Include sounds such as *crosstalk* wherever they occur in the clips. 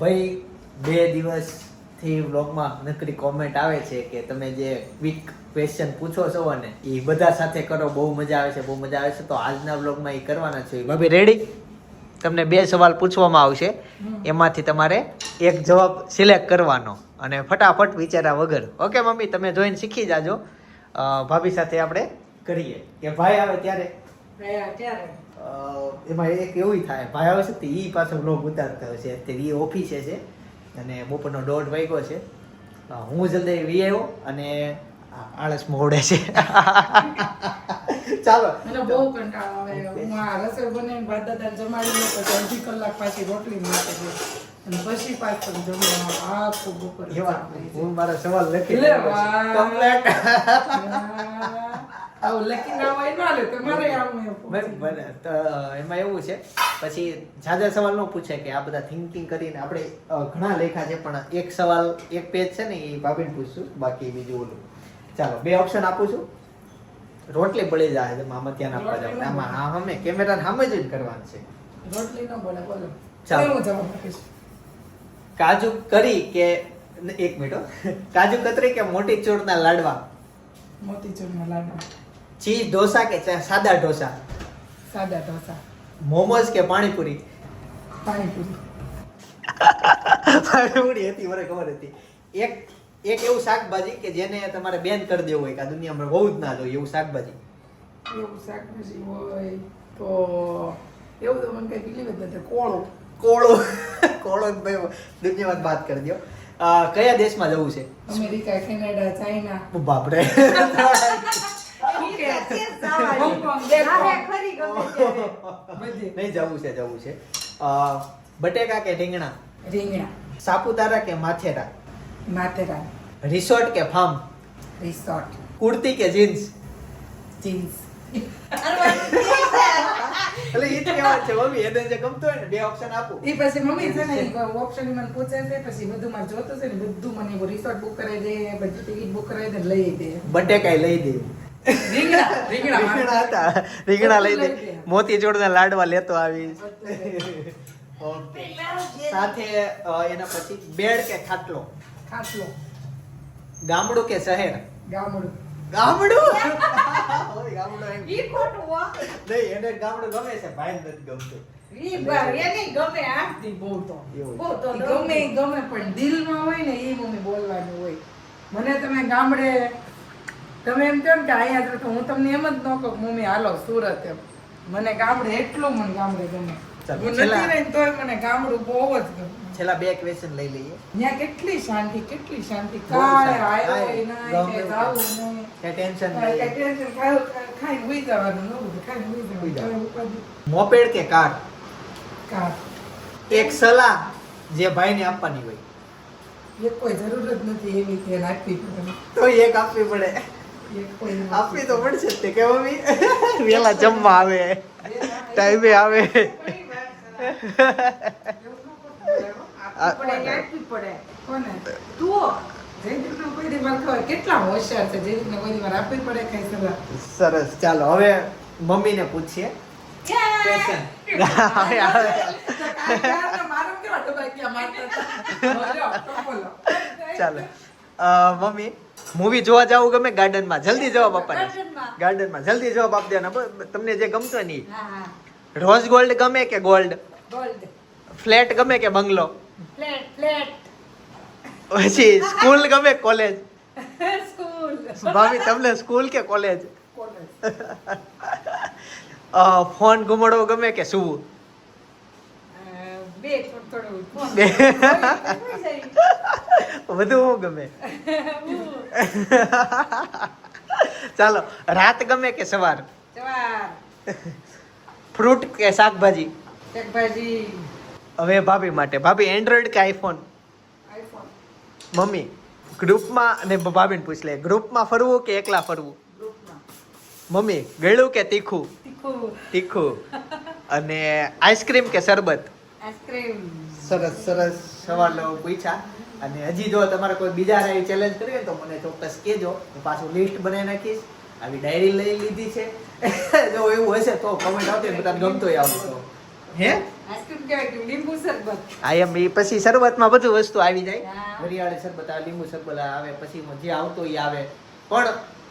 ભાઈ બે દિવસથી વ્લોગમાં નકરી કોમેન્ટ આવે છે કે તમે જે ક્વિક ક્વેશ્ચન પૂછો છો અને એ બધા સાથે કરો બહુ મજા આવે છે બહુ મજા આવે છે. તો આજના વ્લોગમાં એ કરવાના છે. ભાભી રેડી તમને બે સવાલ પૂછવામાં આવશે. એમાંથી તમારે એક જવાબ સિલેક્ટ કરવાનો અને ફટાફટ વિચાર્યા વગર. ઓકે મમ્મી તમે જોઈને શીખી જાજો. ભાભી સાથે આપણે કરીએ. કે ભાઈ આવે ત્યારે? ગયા ત્યારે. એમાં એક એવું થાય ભાઈ આવે છે તો એ પાછો બ્લોગ ઉતારતા હોય છે. અત્યારે એ ઓફિસે છે અને બપોરનો દોઢ વાગ્યો છે. હું જલ્દી વી આવ્યો અને આળસ મોડે છે. ચાલો. મને બહુ કંટાળો આવે. હું આ રસોઈ બનાવીને ભાત દાદા જમાડી લઉં પછી અડધી કલાક પાછી રોટલી માટે અને પછી પાછું જમવાનું આખું બપોર હું મારા સવાલ લખી લે એમાં એવું છે પછી જાજા સવાલ નો પૂછે કે આ બધા થિંકિંગ કરીને આપણે ઘણા લેખા છે પણ એક સવાલ એક પેજ છે ને એ ભાભીને પૂછશું બાકી બીજું ઓલું. ચાલો બે ઓપ્શન આપું છું. રોટલી બળી જાય છે આમાં ત્યાં આપવા જાવ આમાં હા અમે કેમેરા સામે જ કરવાનું છે. રોટલી ન બોલે બોલો. ચાલો. કાજુ કરી કે એક મિનિટ કાજુ કતરી કે મોટી ચૂરના લાડવા? મોતીચૂરના લાડુ ચીઝ ઢોસા કે સાદા ઢોસા? સાદા ઢોસા. મોમોઝ કે પાણીપુરી? પાણીપુરી. પાણીપુરી હતી મને ખબર હતી. એક એક એવું શાકભાજી કે જેને તમારે બેન કરી દેવું હોય કે આ દુનિયામાં બહુ જ ના જોઈએ એવું શાકભાજી. એવું શાકભાજી હોય તો એવું તો મને કઈ બીજી નથી. કોળું. કોળો. કોળો ભાઈ દુનિયામાં વાત કરી દો કયા દેશમાં જવું છે? America Canada China. બાપરે. બધી *laughs* નહીં જવું છે જવું છે. બટેકા કે રીંગણા? રીંગણા. સાપુતારા કે માથેરા? માથેરા. રિસોર્ટ કે ફાર્મ? રિસોર્ટ. કુર્તી કે જીન્સ? જીન્સ. એટલે કહેવાય છે મમ્મી એને જે ગમતો હોય ને બે ઓપ્શન આપું. ઈ પછી મમ્મી છે ને ઓપ્શન મને પૂછે છે પછી બધું મારે જોતું છે ને બધું મને રિસોર્ટ બુક કરાવી દે બધી ટિકિટ બુક કરાવી દે લઈ દે. બટેકાઈ લઈ દે. રીંગણા રીંગણા રીંગણા હતા. રીંગણા લઈ દે. મોતી ચોરના લાડવા લેતો આવી. ઓકે સાથે એના પછી બેડ કે ખાટલો? ખાટલો. ગામડું કે શહેર? ગામડું. ગામડું? *laughs* ગામડું એમ. ઈ ખોટું હો. નહીં એને ગામડું ગમે છે ભાઈ નથી ગમતું. ઈ એને ગમે આંખથી બહુ તો. બહુ તો ગમે ગમે પણ દિલમાં હોય ને એ મને બોલવાનું હોય. મને તમે ગામડે તમે એમ કેમ કે અહીંયા તો હું તમને એમ જ ન કહું મમ્મી હાલો સુરત એમ. મને ગામડે એટલું મને ગામડે ગમે. હું નથી રહી તોય મને ગામડું બહુ જ ગમે. છેલ્લા બે ક્વેશ્ચન લઈ લઈએ. ત્યાં કેટલી શાંતિ શાંતિ. કે જાવું કે ટેન્શન ખાઈ હુઈ જવાનું ન જવાનું. મોપેડ કે કાર? કાર. એક સલાહ જે ભાઈને આપવાની હોય. એ કોઈ જરૂર જ નથી એવી કે રાખવી પડે. તો એક આપવી પડે. ન આપવી તો પડશે જ તે કે મમ્મી? વેલા જમવા આવે. ટાઈમે આવે. આપણે રાખવી પડે. કોને? તું જયદીપનો કોઈ દી મારે ખબર કેટલા હોશિયાર છે જયદીપને કોઈ દી પડે કઈ સલાહ સરસ ચાલો હવે પૂછીએ. *laughs* *laughs* બોલો, તો બોલો. ચાલો. મમ્મી? મૂવી જોવા જાવું ગમે ગાર્ડનમાં જલ્દી જવાબ આપવાનો. ગાર્ડનમાં. જલ્દી જવાબ આપી દેવાનો તમને જે ગમતો હોય ને ઈ. હા હા. રોઝ ગોલ્ડ ગમે કે ગોલ્ડ ગોલ્ડ ફ્લેટ ગમે કે બંગલો? પછી સ્કૂલ ગમે કોલેજ સ્કૂલ *laughs* ભાભી તમને સ્કૂલ કે કોલેજ કોલેજ. ફોન ઘુમાડવો ગમે કે અ, બે થોડું. *laughs* બધું હું ગમે? ચાલો રાત ગમે કે સવાર? ફ્રૂટ કે શાકભાજી? શાકભાજી. હવે ભાભી માટે. ભાભી એન્ડ્રોઈડ કે આઈફોન આઈફોન મમ્મી ગ્રુપમાં અને ભાભીને પૂછ લે. ગ્રુપમાં ફરવું કે એકલા ફરવું? મમ્મી ગળ્યું કે તીખું? તીખું. તીખું. અને આઈસ્ક્રીમ કે શરબત? સરસ સરસ. સવાલો પૂછ્યા અને હજી જો તમારે કોઈ બીજા આવી ચેલેન્જ કરીએ તો મને ચોક્કસ કહેજો. હું પાછું લિસ્ટ બનાવી નાખીશ. આવી ડાયરી લઈ લીધી છે. *laughs* જો એવું હશે તો કમેન્ટ આવતી બધા ગમતો આવતો હે? આઈસ્ક્રીમ લીંબુ શરબત. આ એમ એ પછી શરૂઆતમાં બધું વસ્તુ આવી જાય. વરિયાળી શરબત આવે લીંબુ શરબત આવે પછી જે આવતો એ આવે. પણ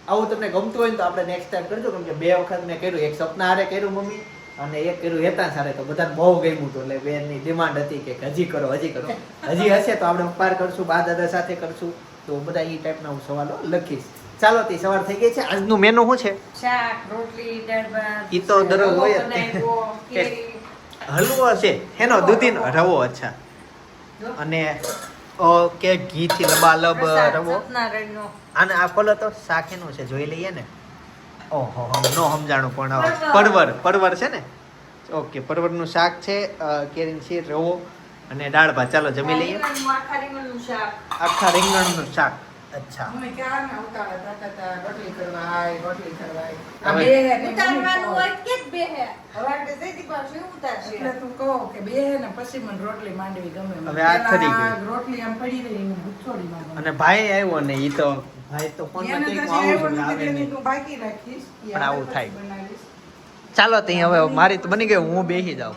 આવું તમને ગમતું હોય ને તો આપણે નેક્સ્ટ ટાઈમ કરજો. કેમ કે બે વખત મેં કર્યું એક સપના હારે કર્યું મમ્મી. અને એક કર્યું હેતા સારે તો બધાને બહુ ગમ્યું હતું એટલે બેનની ડિમાન્ડ હતી કે હજી કરો હજી કરો. હજી હશે તો આપણે પાર કરશું બા દાદા સાથે કરશું. તો બધા એ ટાઈપના હું સવાલો લખીશ. ચાલો તે સવાર થઈ ગઈ છે. આજનું મેનુ શું છે? શાક રોટલી દાળ ભાત ઈ તો દરરોજ હોય. હલવો છે. હેનો દૂધીનો રવો અચ્છા. અને ઓકે ઘીથી લબાલબ પ્રસાદ રવો. અને આ ફોલો તો શાક એનું છે જોઈ લઈએ ને. ઓહો નો સમજાણું પણ પરવર. પરવર છે ને ઓકે પરવરનું શાક છે કેરીન છે રવો અને દાળ ભાત ચાલો જમી લઈએ આખા રીંગણનું શાક. શાક અચ્છા અમે ક્યારના ઉતાવળા થતા હતા, રોટલી કરવા આય, રોટલી કરવા આય. આ હવે- બે ને ઉતારવાનું મમ્મી હોય કે જ બે હે હવે આપણે જયદીપ આવશે, હું ઉતારશે? એટલે તું કહો કે બે ને પછી મને રોટલી માંડવી ગમે હવે આ ખરી પેલા ગઈ. રોટલી આમ પડી રહી હું ગુઠોડીમાં ગમે. અને ભાઈ આવ્યો ને ઈ તો આવું છે, પણ થાય. ચાલો તે હવે મારી તો બની ગયો હું બેસી જાઉં.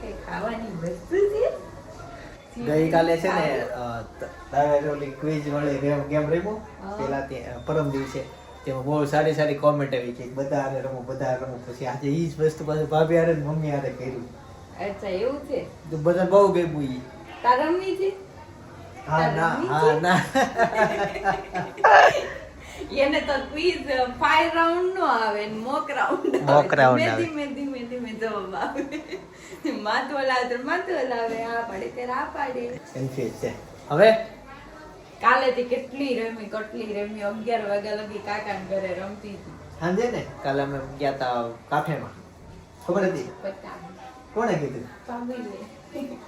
છે? ગઈકાલે છે ને તારે ઓલી ક્વિઝ વાળી ગેમ ગેમ હા. પેલા તે પરમ દિવસે. તેમાં બહુ સારી સારી કોમેન્ટ આવી કે બધા આરે રમો બધા આરે રમો. પછી આજે ઈ જ વસ્તુ પાછું ભાભી હારે ને મમ્મી હારે કર્યું. અચ્છા એવું છે? તો બધા બહુ ગમ્યું ઈ. તારમની છે? *laughs* એને તો ક્વિઝ ફાઈવ રાઉન્ડ નો આવે મોક રાઉન્ડ Mock round આવે. ધીમે ધીમે ધીમે જવાબ આવે માથું હલાવે તો માથું હલાવે આ પાડે ત્યારે આ પાડે. કન્ફ્યુઝ છે. હવે? કાલેથી કેટલી રમી કેટલી રમી? અગિયાર વાગ્યા લગી કાકા ને ઘરે રમતી હતી. સાંજે ને? કાલે અમે ગયા તા કાફેમાં ખબર હતી? કોણે કીધું?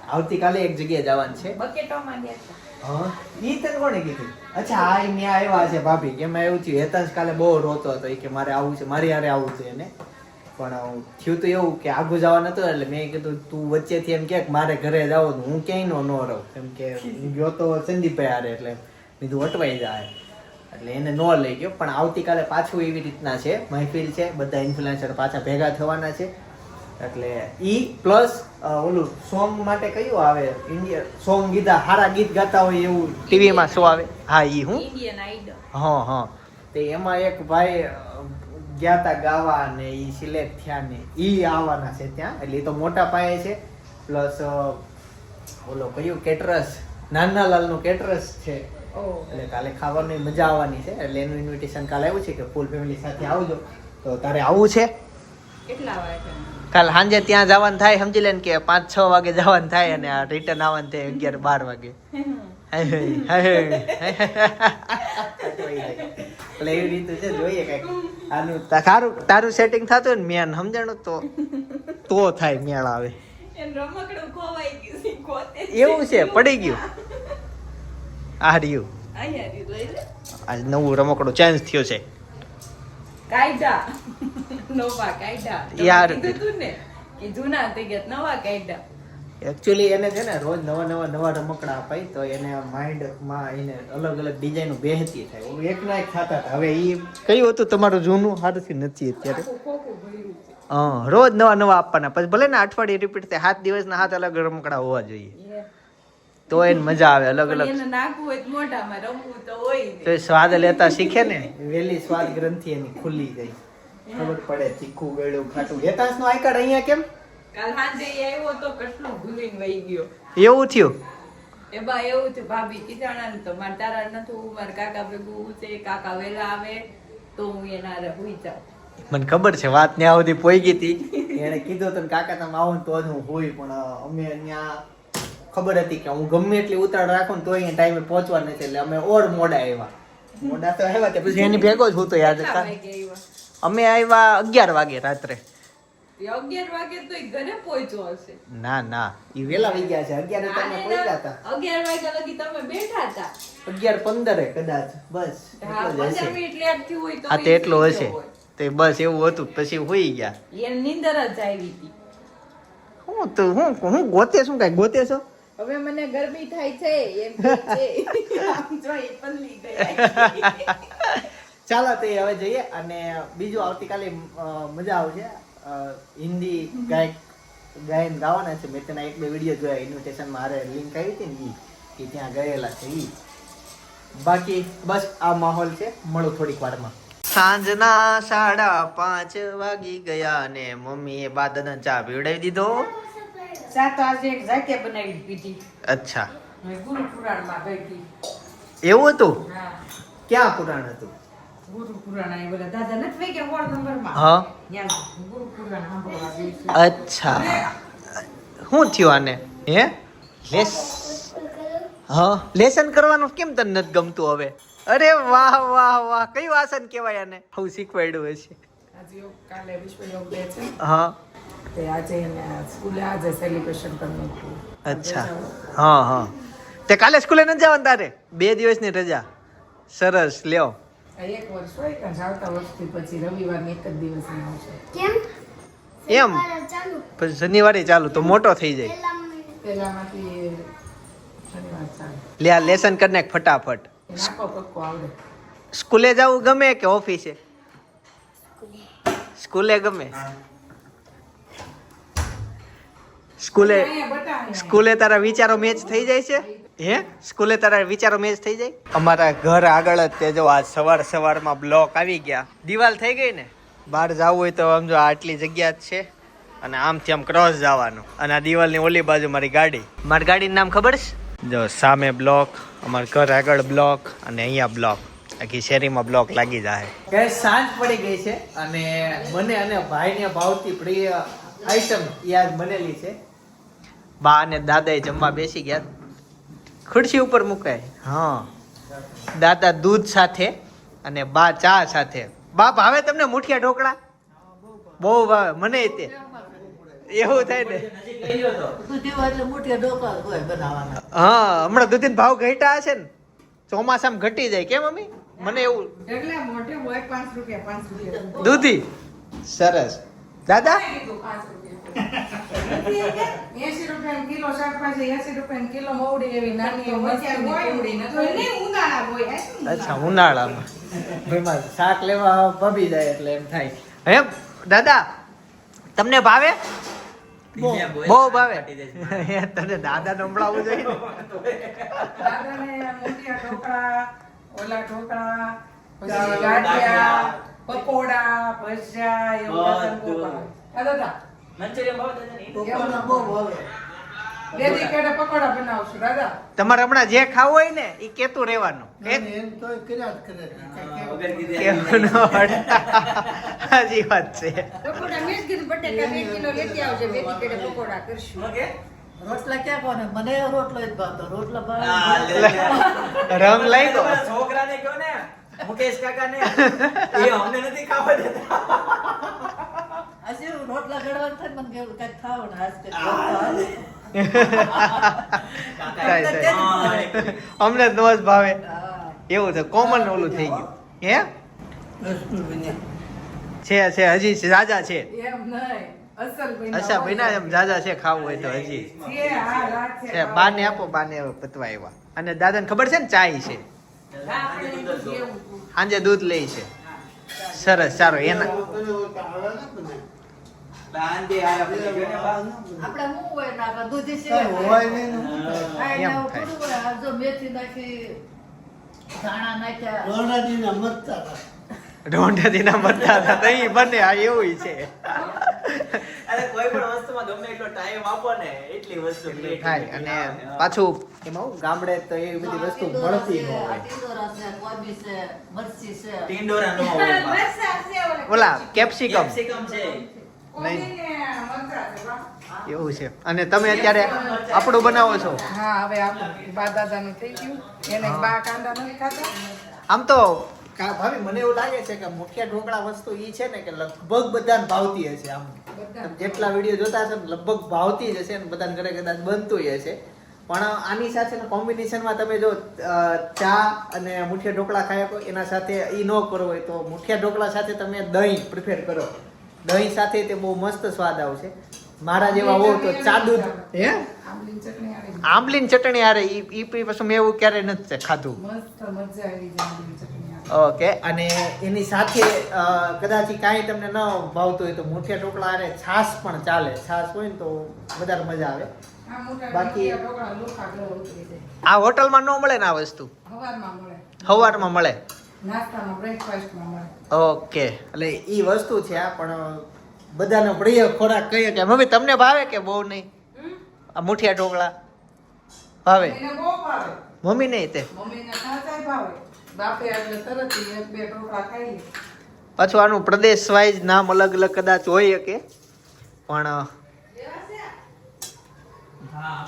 આવતીકાલે એક જગ્યાએ જવાનું છે. બકેટોમાં ગયા હતા હા? ઈ તને કોણે કીધું? અચ્છા, આ ઈ ન્યા આવ્યા છે ભાભી. કે એમાં એવું થયું હેતાંશ કાલે બહુ રોતો હતો. કે મારે આવું છે, મારી હારે આવું છે એને. પણ થયું તો એવું કે આગુ જવા નતો એટલે મેં કીધું, તું વચ્ચેથી એમ કે મારે ઘરે જાવ હું ક્યાંય નો, ન રહું. એમ કે હું ગયો તો સંદીપભાઈ હારે એટલે બીજું અટવાઈ જાય. એટલે એને ન લઈ ગયો. પણ આવતીકાલે પાછું એવી રીતના છે, મહેફિલ છે. બધા ઇન્ફ્લુએન્સર પાછા ભેગા થવાના છે. એટલે ઈ પ્લસ ઓલું સોંગ માટે કયું આવે? ઇન્ડિયન સોંગ ગીતા હારા ગીત ગાતા હોય એવું ટીવીમાં શો આવે? હા ઈ હું? ઇન્ડિયન આઈડલ હા હા. તે એમાં એક ભાઈ ગયા તા ગાવા ને ઈ સિલેક્ટ થયા ને ઈ આવવાના છે ત્યાં. એટલે તો મોટા પાયે છે. પ્લસ ઓલો કયું? કેટરસ નાના લાલનું કેટરસ છે. ઓહ. એટલે કાલે ખાવાની મજા આવવાની છે. એટલે એનું ઇન્વિટેશન કાલે આવ્યું છે કે ફૂલ ફેમિલી સાથે આવજો. તો તારે આવવું છે? કાલ સાંજે ત્યાં જવાનું થાય સમજી લે કે પાંચ છ વાગે જવાનું થાય અને આ રિટર્ન આવવાનું થાય અગિયાર બાર વાગે. હાય હાય, હાય. એટલે એવી રીતું છે જોઈએ કંઈક. આનું તારું તારું સેટિંગ થતું ને મેન સમજાણું તો? તો થાય મેળ આવે. એન રમકડું ખોવાઈ ગયું છે, ગોતે છે. એવું છે પડી ગયું. આ રહ્યું. આજ નવું રમકડું ચેન્જ થયું છે. કાયદા. નવા કાયદા. યાર. કીધું ને કે જૂના થઈ ગયા નવા કાયદા. એકચ્યુઅલી એને છે ને રોજ નવા નવા નવા રમકડા અપાય તો એને માઇન્ડમાં એને અલગ અલગ ડિઝાઇન બેહતી થાય. એક ના એક થતા હવે એ કયું હતું તમારું જૂનું? સારુંથી નથી અત્યારે. હા રોજ નવા નવા આપવાના. પછી ભલે ને અઠવાડિયે રિપીટ થાય સાત દિવસના હાથ અલગ રમકડા હોવા જોઈએ. તો એને મજા આવે અલગ અલગ. એને નાખવું હોય તો મોઢામાં રમવું તો હોય ને. તો એ સ્વાદ લેતા શીખે ને? વેલી સ્વાદ ગ્રંથિ એની ખુલ્લી ગઈ ખબર પડે તીખું ગળ્યું ખાટું. હેતાંશ નો આઈકાર્ડ અહીંયા કેમ? કાલ સાંજે આવ્યો તો કેટલું ભૂલીને વહી ગયો. એવું થયું? એમાં એવું થયું ભાભી કીધાણા ને તો મારે તારા નતું મારા કાકા ભેગું છે કાકા વેલા આવે તો હું એના હારે હુઈ જાઉં. મને ખબર છે વાત ત્યાં સુધી પોઈ ગઈ હતી. એને કીધું તો કાકા તમે આવો તો જ હું હોય પણ અમે ત્યાં ખબર હતી કે હું ગમે એટલી ઉતાળ રાખું તો અહીંયા ટાઈમે પહોંચવા નથી. એટલે અમે ઓર મોડા આવ્યા. મોડા તો આવ્યા તે પછી એની ભેગો જ હું તો યાદ હતા અમે આવ્યા અગિયાર વાગે રાત્રે. અગિયાર વાગે તો ઘરે પહોંચ્યો હશે. ના ના. એ વેલા વહી ગયા છે. અગિયાર તમે પહોંચ્યા હતા અગિયાર વાગ્યા લગી તમે બેઠા હતા અગિયાર પંદરે કદાચ. બસ હા તો એટલો હશે. તે બસ એવું હતું પછી હોઈ ગયા. એને નીંદર જ આવી હતી. હું તો હું હું ગોતે શું કઈ ગોતે છો? હવે મને ગરમી થાય છે એમ છે. જો એ પલ્લી ગયા ચાલો તે હવે જઈએ અને બીજું આવતીકાલે મજા આવશે. હિન્દી ગાયક ગાયન ગાવાના છે. મેં તેના એક બે વીડિયો જોયા. ઇન્વિટેશન મારે લિંક આવી હતી ને કે ત્યાં ગયેલા છે ઈ. બાકી બસ આ માહોલ છે. મળો થોડીક વારમાં. સાંજના સાડા પાંચ વાગી ગયા ને મમ્મીએ બાદ દાદા ચા પીવડાવી દીધો. ચા તો આજે એક જાતે બનાવી પીધી. અચ્છા. ગુરુ પુરાણમાં ગઈ હતી એવું હતું? ક્યાં પુરાણ હતું? ગુરુ પુરાણ આ બધા દાદા નથી વઈ ગયા વોર્ડ નંબરમાં? હા. ગુરુ પુરાણ સાંભળવા ગઈ અચ્છા. શું થયું આને? હે? લેસ હા લેસન કરવાનું કેમ તને નથી ગમતું હવે? અરે વાહ વાહ વાહ. કયું આસન કહેવાય આને? હું શીખવાડ્યું હશે. હા. તે આજે એને સ્કૂલે આજે સેલિબ્રેશન કરવું હતું. અચ્છા. હા હા. તે કાલે સ્કૂલે નથી જવાનું તારે? બે દિવસની રજા. સરસ લ્યો. એક વર્ષ હોય કે આવતા વર્ષથી પછી રવિવારની એક જ દિવસ આવશે. કેમ? એમ? ચાલુ. પછી શનિવારે ચાલુ તો મોટો થઈ જાય. પેલામાંથી શનિવાર ચાલે. લે આ લેસન કરી નાખ ફટાફટ. સ્કૂલે જવું ગમે કે ઓફિસે? સ્કૂલે. ગમે? સ્કૂલે. સ્કૂલે તારા વિચારો મેચ થઈ જાય છે? હે? સ્કૂલે તારા વિચારો મેચ થઈ જાય? અમારા ઘર આગળ જ તે જો આ સવાર સવારમાં બ્લોક આવી ગયા. દિવાલ થઈ ગઈ ને? બહાર જવું હોય તો આમ જો આટલી જગ્યા જ છે. અને આમથી આમ ક્રોસ જવાનું. અને આ દિવાલની ઓલી બાજુ મારી ગાડી. મારી ગાડીનું નામ ખબર છે? જો સામે બ્લોક અમારા ઘર આગળ બ્લોક અને અહીંયા બ્લોક આખી શેરીમાં બ્લોક લાગી જાય. કે સાંજ પડી ગઈ છે અને મને અને ભાઈને ભાવતી પ્રિય આઈટમ યાદ બનેલી છે. બા અને દાદાએ જમવા બેસી ગયા. ખુરશી ઉપર મુકાય હા. દાદા દૂધ સાથે અને બા ચા સાથે. બા ભાવે તમને મુઠિયા ઢોકળા? બહુ ભાવે. મને તે એવું થાય ને. હા હમણાં દૂધી ભાવ ઘટ્યા હશે ને. ચોમાસામાં ઘટી જાય. કેમ મમ્મી? મને એવું દૂધી. સરસ. દાદા? એસી રૂપિયા કિલો શાકભાજી એસી રૂપિયા કિલો મવડી એવી નાની મરચાંની પૂરી અચ્છા ઉનાળામાં. શાક લેવા પબી જાય એટલે એમ થાય. હે દાદા તમને ભાવે? બહુ. ભાવે. *laughs* તને દાદા જોઈએ દાદાને ઢોકળા ઓલા ઢોકળા પછી ગાંઠિયા પકોડા ભજીયા એવું દાદાને બહુ ભાવે. હા, દાદા બે દી કેડે પકોડા બનાવશું દાદા. તમારે હમણાં જે ખાવું હોય ને એ કેતું રહેવાનું. ન અડે. સાચી વાત છે. પકોડા મેં કીધું બટેટા બે કિલો લેતી આવજો બે કેડે પકોડા કરશું. રોટલા ક્યાં કોને મને રોટલો જ ભાવતો. રોટલા ભાવે. રંગ લઈ ગયો છોકરાને કહો ને મુકેશ કાકાને એ અમને નથી ખાવા દેતા. આજે રોટલા ઘડવાનું થાય મને કેવું કંઈક ખાવ ને આજ કંઈક થાય, થાય. અમને જ નો જ ભાવે. એવું છે કોમન ઓલું થઈ ગયું. હે. છે છે હજી રાજા છે. એમ નહીં અસલ ભાઈ અચ્છા ભાઈના એમ જાજા છે ખાવું હોય તો હજી. છે બાને આપો બાને પતવા આવ્યા અને દાદાને ખબર છે ને ચાય છે. સાંજે દૂધ લે છે. સરસ સારો એના શાંતિ આ આપણે કહ્યું ને બા. આપણે શું હોય ને આપણે દૂધી છે એમ થાય. પૂરું હોય. આ જો મેથી નાખી ધાણા નાખ્યા. ઢોંઢાથી ના મતતા હતા. તો બને આ એવું છે. અરે કોઈ પણ વસ્તુમાં ગમે એટલો ટાઈમ આપો ને એટલી વસ્તુ થાય. અને પાછું એમાં ગામડે તો એ બધી વસ્તુ મળતી ન હોય. ટીંડોરા છે કોબી છે મરચી છે. ટીંડોરા ન હોય. ઓલા કેપ્સિકમ. કેપ્સિકમ છે. વાહ. એવું છે. અને તમે અત્યારે આપણું બનાવો છો? હા હવે આપણું બા દાદાનું થઈ ગયું. એને બા કાંદા નથી ખાતા. આમ તો કા- ભાભી મને એવું લાગે છે કે મુખ્ય ઢોકળા વસ્તુ ઈ છે ને કે લગભગ બધાને ભાવતી હશે આમ. જેટલા વીડિયો જોતા હશે લગભગ ભાવતી જ હશે ને બધાને ઘરે કદાચ બનતું હશે. પણ આની સાથે કોમ્બિનેશનમાં તમે જો ચા અને મુઠિયા ઢોકળા ખાયા હોય એના સાથે એ ન કરો હોય તો મુઠિયા ઢોકળા સાથે તમે દહીં પ્રિફેર કરો. દહીં સાથે તે બહુ મસ્ત સ્વાદ આવશે. મારા જેવા હો તો ચાદુ હે? આંબલીની ચટણી આરે ઈ ઈ પછી મેં એવું ક્યારેય નથી ખાધું. મસ્ત મજા આવી જાય ઓકે અને એની સાથે કદાચ કાંઈ તમને ન ભાવતું હોય તો મુઠિયા ઢોકળા અને છાશ પણ ચાલે. છાશ હોય ને તો વધારે મજા આવે. બાકી- આ હોટલમાં ન મળે ને આ વસ્તુ? હવારમાં મળે. ઓકે. એટલે ઈ વસ્તુ છે આ પણ બધાનો પ્રિય ખોરાક કહીએ કે મમ્મી તમને ભાવે કે બહુ નહીં? આ મુઠિયા ઢોકળા? ભાવે? એને બહુ ભાવે. મમ્મી નહીં તે? મમ્મીને સાચાય ભાવે. બાપે એટલે તરત એક બે ઢોકળા ખાઈ પાછું આનું પ્રદેશ વાઇઝ નામ અલગ અલગ કદાચ હોય કે પણ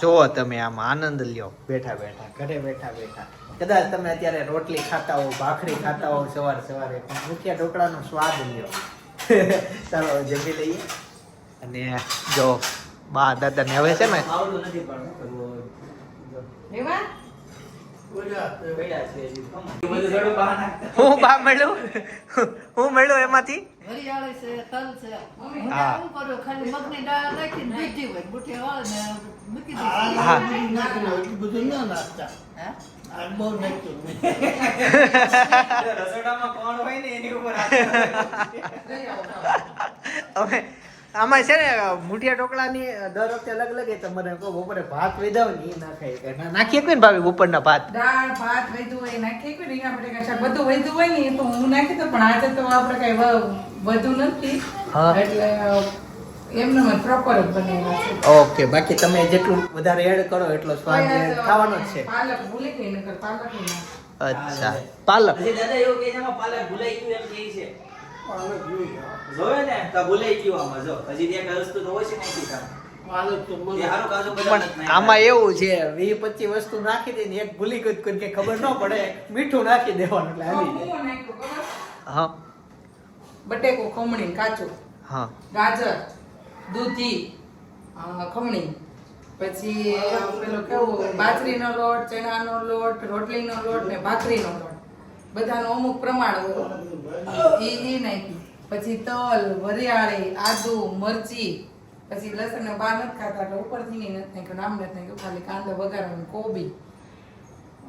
જોવો તમે આમાં આનંદ લ્યો. બેઠા બેઠા ઘરે બેઠા બેઠા. કદાચ તમે અત્યારે રોટલી ખાતા હો ભાખરી ખાતા હો સવારે સવારે પણ મુઠિયા ઢોકળાનો સ્વાદ લ્યો. *laughs* ચાલો જમી લઈએ. અને જો બા દાદા ને હવે. છે ને હું બા મળ્યું હું મળ્યું એમાંથી? વરિયાળી *laughs* આમાં છે ને મુઠિયા ઢોકળાની દર વખતે અલગ અલગ તો મને કહો બપોરે ભાત વેધાવ ને એ નાખાય કે નાખીએ કોઈ ને ભાભી બપોરના ભાત? દાળ ભાત વેધું હોય નાખીએ કોઈ રીંગણા બટેકા શાક બધું વેધું હોય ને તો હું નાખી દઉં પણ આજે તો આપણે કઈ વધુ નથી. હા. એટલે એમને મને પ્રોપર બનાવ્યા ઓકે બાકી તમે જેટલું વધારે એડ કરો એટલો સ્વાદ ખાવાનો જ છે. પાલક ભૂલી ગઈ નકર પાલક અચ્છા પાલક. દાદા એવું કે પાલક ભૂલાઈ ગયું એમ કે છે. જોવે ને? તો ભૂલાઈ ગયું આમાં જો. હજી ત્યાં વસ્તુ તો ઓછી નાખી આમાં એવું છે વી પચીસ વસ્તુ નાખી દે ને એક ભૂલી ગયું કોઈ કે ખબર ન પડે મીઠું નાખી દેવાનું એટલે આવી જાય. હું. બટેકો ખમણી કાચું હા. ગાજર દૂધી ખમણી. પછી પેલો કેવું? બાજરીનો લોટ ચણાનો લોટ રોટલીનો લોટ ને ભાખરીનો લોટ. બધાનો અમુક પ્રમાણ ઈ ઈ પછી તલ વરિયાળી આદુ મરચી પછી લસણ ને બાર નથી ખાતા એટલે ઉપરથી નહીં નથી નાખ્યું નામ નથી નાખ્યું ખાલી કાંદો વઘારવાનો કોબી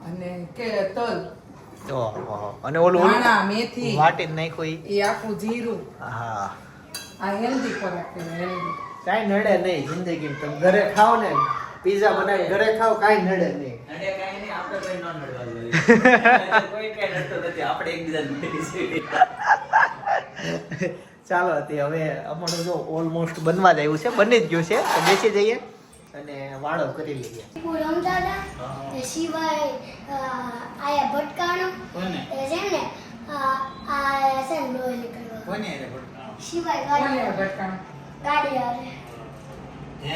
અને કે તલ. અને ઓલું ઓલું ધાણા મેથી. વાટીને નાખ્યું ઈ? એ આખું જીરું. હા. આ હેલ્ધી ખોરાક કહેવાય હેલ્ધી કાંઈ નડે નહીં જિંદગીમાં. તમે ઘરે ખાઓ ને પીઝા બનાવી ઘરે ખાઓ કાંઈ નડે નહીં. *laughs* ચાલો તે હવે અમારું જો ઓલમોસ્ટ બનવા જ આવ્યું છે બની જ ગયું છે તો બેસી જઈએ અને વાળો કરી લઈએ. પૂરમ દાદા એ સિવાય આયા ભટકાણો એ છે ને આ છે ને લોહી નીકળવા. સિવાય ગાડી ભટકાણું? ગાડી આવે તને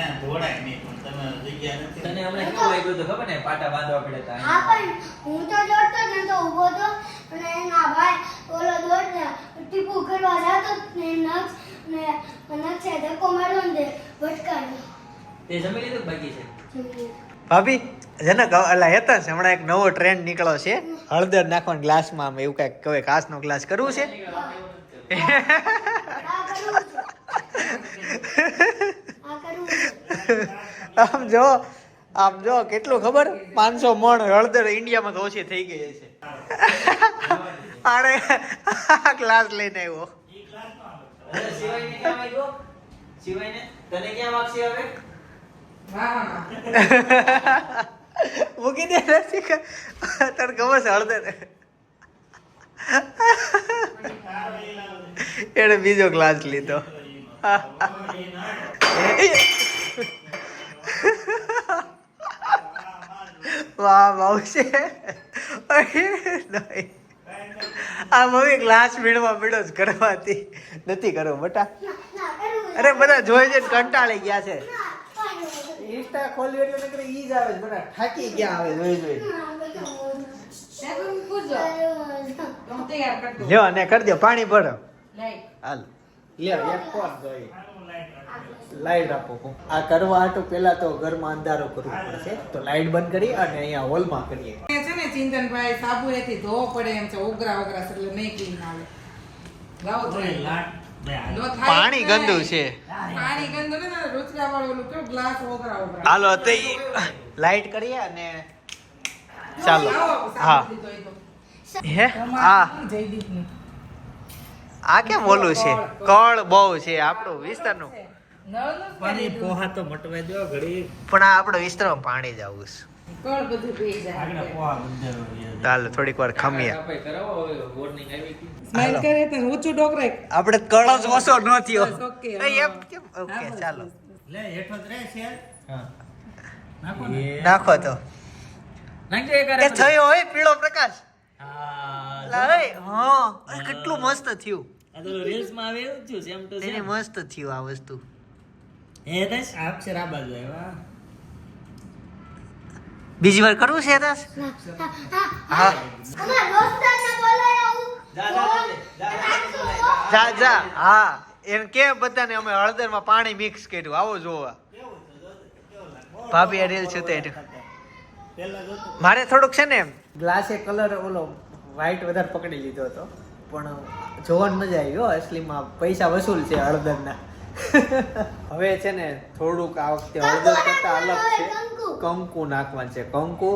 હમણાં કેવું લાગ્યું હતું ખબર ને પાટા બાંધવા પડ્યા હતા હા પણ હું તો દોડતો જ નતો ઊભો તો અને એના ભાઈ ઓલો દોડ ટીપુ કરવા જતો ને નક્ષ ને નક્ષે ધક્કો માર્યો ને ભટકાણો તે જમી લીધું બાકી છે ભાભી જેને એટલે હેતા છે હમણાં એક નવો ટ્રેન્ડ નીકળ્યો છે હળદર નાખવાનો ગ્લાસમાં આમ એવું કાંઈક કહે કાચનો ગ્લાસ કરવું છે આ કરવું છે આ કરવું છે આમ જો આમ જો, કેટલું ખબર? પાંચસો મણ હળદર ઇન્ડિયામાં તો ઓછી થઈ ગઈ છે આણે ક્લાસ લઈને આવ્યો. મૂકી દે તને ખબર છે હળદર? એને બીજો ક્લાસ લીધો. વાહ નહીં. આ મમ્મી ક્લાસ મેળવા મેળો જ કરવાથી. નથી કરવો બટા. અરે બધા જોઈ જોઈને કંટાળી ગયા છે. ઇન્સ્ટા ખોલ્યું એટલે નકર ઈ જ આવે છે બધા થાકી ગયા આવે જોઈ જોઈ. લ્યો અને કરી દો પાણી ભરો. હાલ. લ્યો એક કોટ જોઈ લાઈટ આપો આ કરવા હાટું પેલા તો ઘરમાં અંધારો કરવું પડશે. તો લાઈટ બંધ કરી અને અહીંયા હોલમાં કરીએ. છે ને ચિંતનભાઈ સાબુએથી ધોવો પડે એમ છે ઉગરા ઉગરા એટલે નહીં ક્લીન આવે. લાવો તો. પાણી ગંદુ છે. પાણી ગંદુ ને રૂચકા વાળું કેવું ગ્લાસ ઓગરા ઓગરા હાલો તે લાઈટ કરીએ અને ચાલો. હા. લીધો એ તો. હે. આ જયદીપની. આ કેમ ઓલું છે? કળ બહુ છે આપણું વિસ્તારનું. પાણી પોહા તો મટવા દો ઘડી. પણ આ આપણો વિસ્તારમાં પાણી જ આવું છે. દીધું. કળ બધું પી જાય. આગળ પોહા બંધારો ચાલો થોડીક વાર ખમીએ. કરાવો હવે વોર્નિંગ આવી હતી સ્માઈલ કરે તો ઊંચું ડોકરે આપણે કળ જ ઓછો ન થયો. બસ, okay, એ હા. એમ કેમ? ઓકે ચાલો. લે હેઠો જ રહે છે હા. નાખો નાખો તો. થયો હોય પીળો પ્રકાશ. હા હા કેટલું મસ્ત થયું. મસ્ત થયું આ વસ્તુ. હે દસ? અક્ષર આ બાજુ આવ્યા. બીજી વાર કરવું છે દાસ? હા. જા, જા, હા. એમ કે બધાને અમે હળદરમાં પાણી મિક્સ કર્યું? આવો જોવા. ભાભી આ રીલ છે તે મારે થોડુંક છે ને ગ્લાસે કલર ઓલો વ્હાઈટ વધારે પકડી લીધો હતો. પણ જોવાની મજા આવી હો અસલીમાં પૈસા વસૂલ છે હળદરના. હવે છે ને થોડુંક આ વખતે હળદર કરતા અલગ છે કંકુ. નાખવાનું છે કંકુ.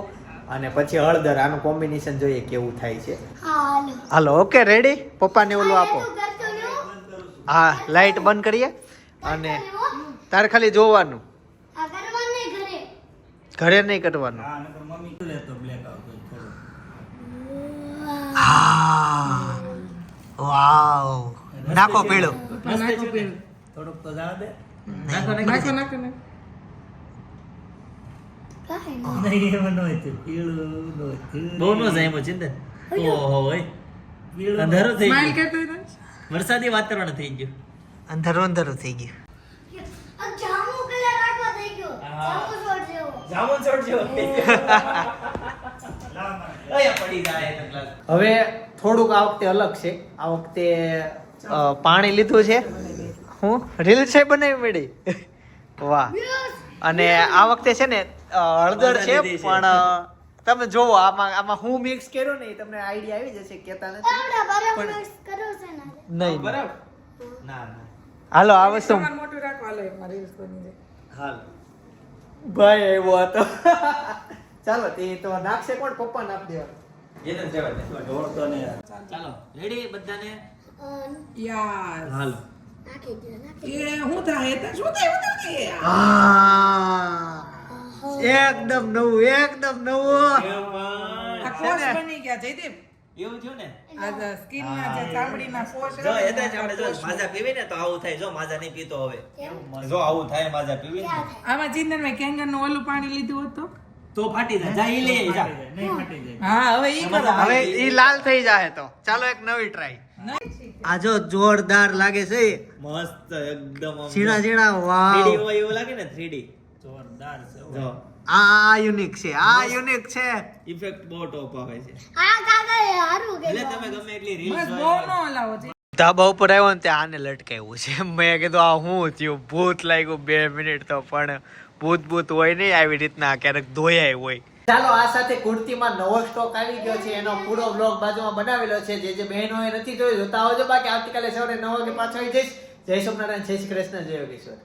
અને પછી હળદર આનું કોમ્બિનેશન જોઈએ કેવું થાય છે. હાલો. હાલો ઓકે રેડી પપ્પાને ઓલું આપો. હા લાઈટ બંધ કરીએ. અને તારે ખાલી જોવાનું. ઘરે. નહીં કરવાનું. હા. વાવ. નાખો પીળું નાખો પીળું. થોડુંક તો જવા દે નાખો નાખો નાખો. વરસાદી વાતાવરણ થઈ ગયું. અંધારું અંધારું થઈ ગયું. *laughs* પડી. હવે થોડુંક આ વખતે અલગ છે. આ વખતે પાણી લીધું છે. હું રીલ છે બનાવી મળી. વાહ. અને આ વખતે છે ને હળદર છે. પણ તમે જોવો આમાં આમાં હું મિક્સ કર્યો ને એ તમને આઈડિયા આવી જશે કેતા નથી. પણ- નહીં બરાબર? ના ના. હાલો આ વસ્તુ. મોટું રાખો હાલો મારી જાય. હાલ. ભાઈ એવો હતો. ચાલો તે તો નાખશે કોણ? પપ્પા નાખ દેવા. જેને જવા દે ઢોળતો ને ચાલો રેડી બધાને? યાર હાલ. નાખી દો નાખી એ શું થાય? એ તો શું થાય? શું થાય? હા એકદમ નવું એકદમ નવું. બની ગયા જયદીપ. એવું થયું ને? આ જે સ્કિનના જે ચામડીના કોષ જો હોય એ ને, તો જ આપણે જો માજા પીવી ને તો આવું થાય જો માજા નહીં પીતો હવે. જો આવું થાય માજા પીવી આમાં ક્યાં થાય? આમાં નું ઓલું પાણી લીધું હતું? તો ફાટી જાય. જા. ઈ લે જા હા હવે ઈ કરો. હવે ઈ લાલ થઈ જાય તો. ચાલો એક નવી ટ્રાય આ જોરદાર લાગે છે. મસ્ત એકદમ ઝીણા ઝીણા 3D વાવ હોય એવું લાગે ને 3D જોરદાર છે જો. આ યુનિક છે આ યુનિક છે. ઇફેક્ટ બહુ ટોપ આવે છે. હા કાકા હારું કે એટલે તમે ગમે એટલી રીલ બસ બહુ નો હલાવો છે. ધાબા ઉપર આવ્યો ને ત્યાં આને લટકાવ્યું છે. મેં કીધું આ હું થયું? ભૂત લાગ્યું બે મિનિટ તો પણ ભૂત ભૂત હોય નહીં આવી રીતના, ક્યારેક ધોયાય હોય. ચાલો, આ સાથે કુર્તીમાં નવો સ્ટોક આવી ગયો છે. એનો પૂરો બ્લોગ બાજુમાં બનાવેલો છે. જે જે બહેનોએ નથી જોયું, જોતા આવજો. બાકી આવતીકાલે સવારે નવ વાગે પાછો આવી જઈશ. જય સોમનારાયણ જય શ્રી કૃષ્ણ, જય યોગેશ્વર.